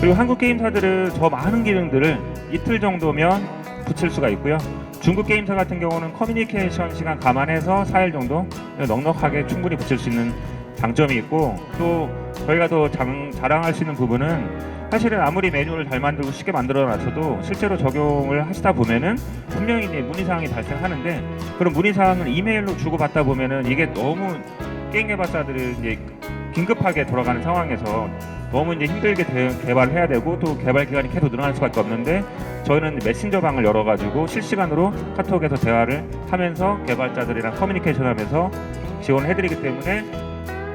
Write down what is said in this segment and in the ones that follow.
그리고 한국 게임사들은 저 많은 기능들을 이틀 정도면 붙일 수가 있고요. 중국 게임사 같은 경우는 커뮤니케이션 시간 감안해서 4일 정도 넉넉하게 충분히 붙일 수 있는 장점이 있고 또 저희가 더 장, 자랑할 수 있는 부분은 사실은 아무리 메뉴를 잘 만들고 쉽게 만들어 놨어도 실제로 적용을 하시다 보면은 분명히 문의사항이 발생하는데 그런 문의사항을 이메일로 주고받다 보면은 이게 너무 게임 개발자들은 이제 긴급하게 돌아가는 상황에서 너무 이제 힘들게 대- 개발을 해야 되고 또 개발 기간이 계속 늘어날 수밖에 없는데 저희는 메신저 방을 열어가지고 실시간으로 카톡에서 대화를 하면서 개발자들이랑 커뮤니케이션하면서 지원해드리기 때문에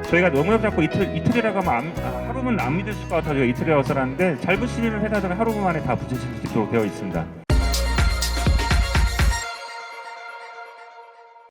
저희가 농협 잡고 이틀 이틀이라고 하면 안- 아, 하루면 안 믿을 것 같아서 저희가 이틀이라고 써놨는데 잘 붙이는 회사들은 하루 만에 다 붙이실 수 있도록 되어 있습니다.